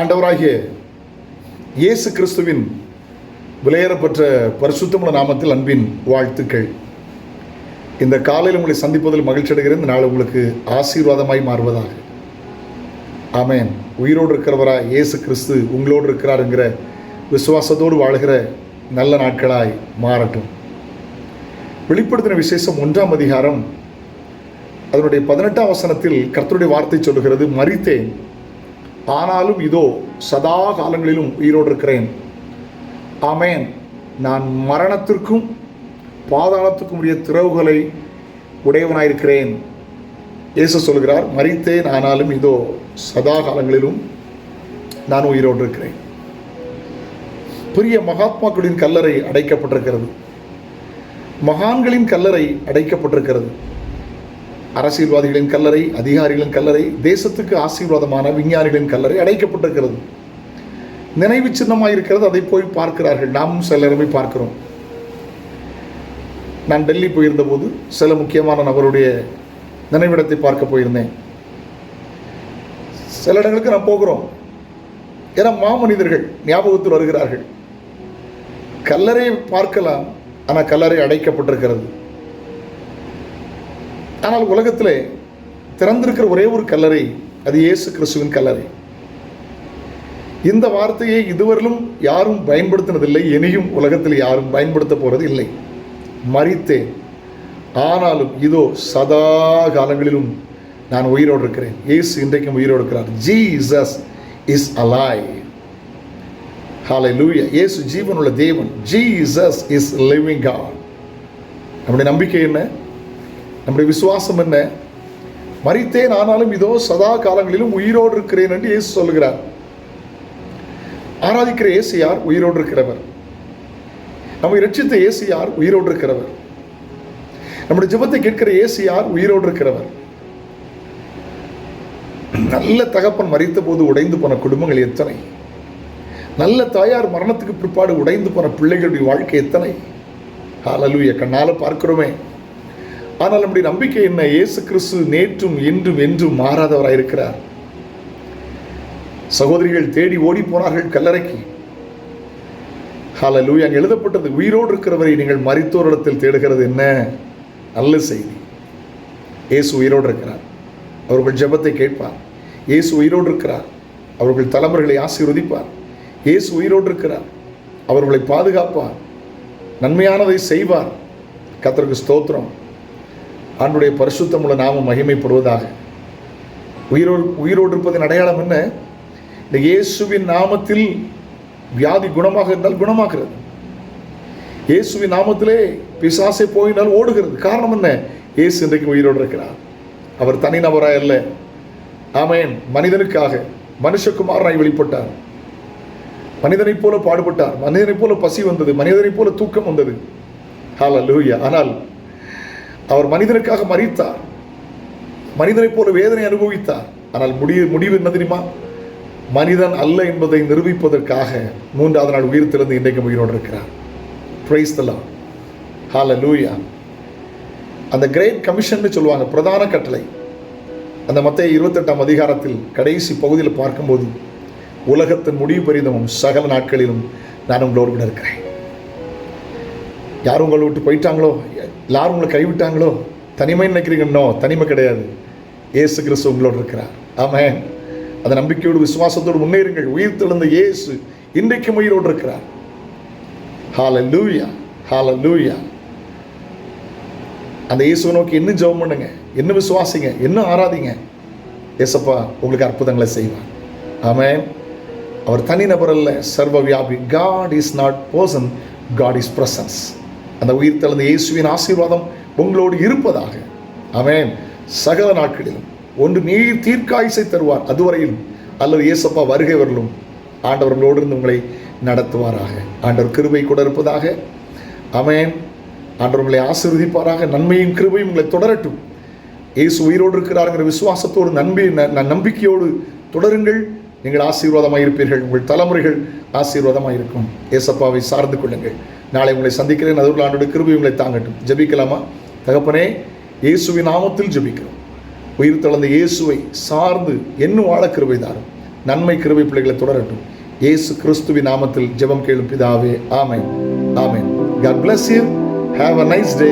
ஆண்டவராகிய இயேசு கிறிஸ்துவின் விலையேறப்பெற்ற பரிசுத்தமுள்ள நாமத்தில் அன்பின் வாழ்த்துக்கள். இந்த காலையில் உங்களை சந்திப்பதில் மகிழ்ச்சி அடைகிறேன். இந்த நாள் உங்களுக்கு ஆசீர்வாதமாய் மாறுவதாக. ஆமேன். உயிரோடு இருக்கிறவரா இயேசு கிறிஸ்து உங்களோடு இருக்கிறாருங்கிற விசுவாசத்தோடு வாழ்கிற நல்ல நாட்களாய் மாறட்டும். வெளிப்படுத்தின விசேஷம் ஒன்றாம் அதிகாரம் அதனுடைய பதினெட்டாம் வசனத்தில் கர்த்தருடைய வார்த்தை சொல்லுகிறது மறித்தேன் ஆனாலும் இதோ சதா காலங்களிலும் உயிரோடு இருக்கிறேன். ஆமேன். நான் மரணத்திற்கும் பாதாளத்துக்கும் உரிய திறவுகளை உடையவனாயிருக்கிறேன். இயேசு சொல்கிறார் மறித்தேன் ஆனாலும் இதோ சதா காலங்களிலும் நான் உயிரோடு இருக்கிறேன். பெரிய மகாத்மாக்களின் கல்லறை அடைக்கப்பட்டிருக்கிறது. மகான்களின் கல்லறை அடைக்கப்பட்டிருக்கிறது. அரசியல்வாதிகளின் கல்லறை அதிகாரிகளின் கல்லறை தேசத்துக்கு ஆசீர்வாதமான விஞ்ஞானிகளின் கல்லறை அடைக்கப்பட்டிருக்கிறது. நினைவு சின்னமாக இருக்கிறது அதை போய் பார்க்கிறார்கள். நாமும் சிலருமே பார்க்கிறோம். நான் டெல்லி போயிருந்தபோது சில முக்கியமான நபருடைய நினைவிடத்தை பார்க்க போயிருந்தேன். சில இடங்களுக்கு நான் போகிறோம். ஏன்னா மாமனிதர்கள் ஞாபகத்தில் வருகிறார்கள். கல்லறை பார்க்கலாம் ஆனால் கல்லறை அடைக்கப்பட்டிருக்கிறது. ஆனால் உலகத்தில் திறந்திருக்கிற ஒரே ஒரு கல்லறை அது இயேசு கிறிஸ்துவின் கல்லறை. இந்த வார்த்தையை இதுவரையிலும் யாரும் பயன்படுத்தினதில்லை இனியும் உலகத்தில் யாரும் பயன்படுத்த போகிறது இல்லை. மறித்தேன் ஆனாலும் இதோ சதா காலங்களிலும் நான் உயிரோடு இருக்கிறேன். இயேசு இன்றைக்கும் உயிரோடு இருக்கிறார். ஜீசஸ் இஸ் அலாய் ஹாலை லூயா இயேசு ஜீவனுள்ள தேவன். ஜீசஸ் இஸ் லிவிங் காட் நம்முடைய நம்பிக்கை என்ன? நம்முடைய விசுவாசம் என்ன? மறித்தேன் ஆனாலும் இதோ சதா காலங்களிலும் உயிரோடு இருக்கிறேன் என்று இயேசு சொல்லுகிறார். ஆராதிக்கிற இயேசு யார்? உயிரோடு இருக்கிறவர். நம்மை ரட்சித்த இயேசு யார்? உயிரோடு இருக்கிறவர். நம்முடைய ஜெபத்தை கேட்கிற இயேசு யார்? உயிரோடு இருக்கிறவர். நல்ல தகப்பன் மறித்த போது உடைந்து போன குடும்பங்கள் எத்தனை? நல்ல தாயார் மரணத்துக்கு பிற்பாடு உடைந்து போன பிள்ளைகளுடைய வாழ்க்கை எத்தனை? ஹalleluya. கண்ணால பார்க்கிறோமே. ஆனால் நம்முடைய நம்பிக்கை என்ன? இயேசு கிறிஸ்து நேற்றும் இன்றும் என்றும் மாறாதவராக இருக்கிறார். சகோதரிகள் தேடி ஓடி போனார்கள் கல்லறைக்கு. ஹalleluya அங்கே எழுதப்பட்டது உயிரோடு இருக்கிறவரை நீங்கள் மறித்தோரிடத்தில் தேடுகிறது என்ன? நல்ல செய்தி. இயேசு உயிரோடு இருக்கிறார். அவர்கள் ஜெபத்தை கேட்பார். இயேசு உயிரோடு இருக்கிறார். அவர்கள் தலைமுறைகளை ஆசீர்வதிப்பார். இயேசு உயிரோடு இருக்கிறார். அவர்களை பாதுகாப்பார். நன்மையானதை செய்வார். கத்தருக்கு ஸ்தோத்திரம். ஆண்டுடைய பரிசுத்தமுள்ள நாமம் மகிமைப்படுவதாக. உயிரோடு உயிரோடு இருப்பதன் அடையாளம் என்ன? இந்த இயேசுவின் நாமத்தில் வியாதி குணமாக இருந்தால் குணமாகிறது. இயேசுவின் நாமத்திலே பிசாசை போயினால் ஓடுகிறது. காரணம் என்ன? இயேசு இன்றைக்கு உயிரோடு இருக்கிறார். அவர் தனிநபராக அல்ல. ஆமேன். மனிதனுக்காக மனுஷகுமாரனாய் வெளிப்பட்டார். மனிதனைப் போல பாடுபட்டார். மனிதனைப் போல பசி வந்தது. மனிதனைப் போல தூக்கம் வந்தது. ஹalleluya. ஆனால் அவர் மனிதனுக்காக மறித்தார் மனிதனைப் போல வேதனை அனுபவித்தார். ஆனால் முடிவு முடிவு என்ன தெரியுமா? மனிதன் அல்ல என்பதை நிரூபிப்பதற்காக மூன்றாவது நாள் உயிர் திறந்து இன்றைக்கு உயிரோடு இருக்கிறார். பிரைஸ் தலாம் லூயா அந்த கிரேட் கமிஷன் சொல்லுவாங்க பிரதான கட்டளை. அந்த மத்திய இருபத்தெட்டாம் அதிகாரத்தில் கடைசி பகுதியில் பார்க்கும்போது உலகத்தின் முடிவு பெரிதமும் சகல நாட்களிலும் நான் உங்களோடு கூட இருக்கிறேன். யாரும் உங்களை விட்டு போயிட்டாங்களோ? எல்லாரும் உங்களை கைவிட்டாங்களோ? தனிமை நினைக்கிறீங்கன்னோ தனிமை கிடையாது. ஏசு கிறிஸ்து உங்களோடு இருக்கிறார். ஆமாம் அந்த நம்பிக்கையோடு விசுவாசத்தோடு முன்னேறுங்கள். உயிர் தெழுந்த இயேசு இன்றைக்கும் உயிரோடு இருக்கிறார். ஹால லூயா ஹால லூயா அந்த இயேசுவை நோக்கி இன்னும் ஜெபம் பண்ணுங்க? இன்னும் விசுவாசிங்க? இன்னும் ஆராதிங்க? ஏசப்பா உங்களுக்கு அற்புதங்களை செய்வார். ஆமென். அவர் தனிநபர் அல்ல சர்வ வியாபி. God is not person God is presence அந்த உயிர் தெழுந்த இயேசுவின் ஆசீர்வாதம் உங்களோடு இருப்பதாக. அவன் சகல நாட்களிலும் ஒன்று நீர் தீர்க்காயுசை தருவார் அதுவரையிலும். அல்லது இயேசப்பா வருகை வரலும் ஆண்டவர்களோடு இருந்து உங்களை நடத்துவாராக. ஆண்டவர் கிருபை கூட இருப்பதாக. அவன் ஆண்டவர் உங்களை ஆசீர்வதிப்பாராக. நன்மையும் கிருபையும் உங்களை தொடரட்டும். இயேசு உயிரோடு இருக்கிறாருங்கிற விசுவாசத்தோடு நம்பி ந- நம்பிக்கையோடு தொடருங்கள். நீங்கள் ஆசீர்வாதமாக இருப்பீர்கள். உங்கள் தலைமுறைகள் ஆசீர்வாதமாக இருக்கும். ஏசப்பாவை சார்ந்து கொள்ளுங்கள். நாளை உங்களை சந்திக்கிறேன். அதுள்ள ஆண்டோட கிருபி உங்களை தாங்கட்டும். ஜெபிக்கலாமா? தகப்பனே இயேசுவின் நாமத்தில் ஜபிக்கிறோம். உயிர் தளர்ந்த இயேசுவை சார்ந்து என்னும் வாழ கிருபை தாரும். நன்மை கிருபை பிள்ளைகளை தொடரட்டும். இயேசு கிறிஸ்துவின் நாமத்தில் ஜெபம் கேளும் பிதாவே. ஆமை ஆமை God bless you have a nice day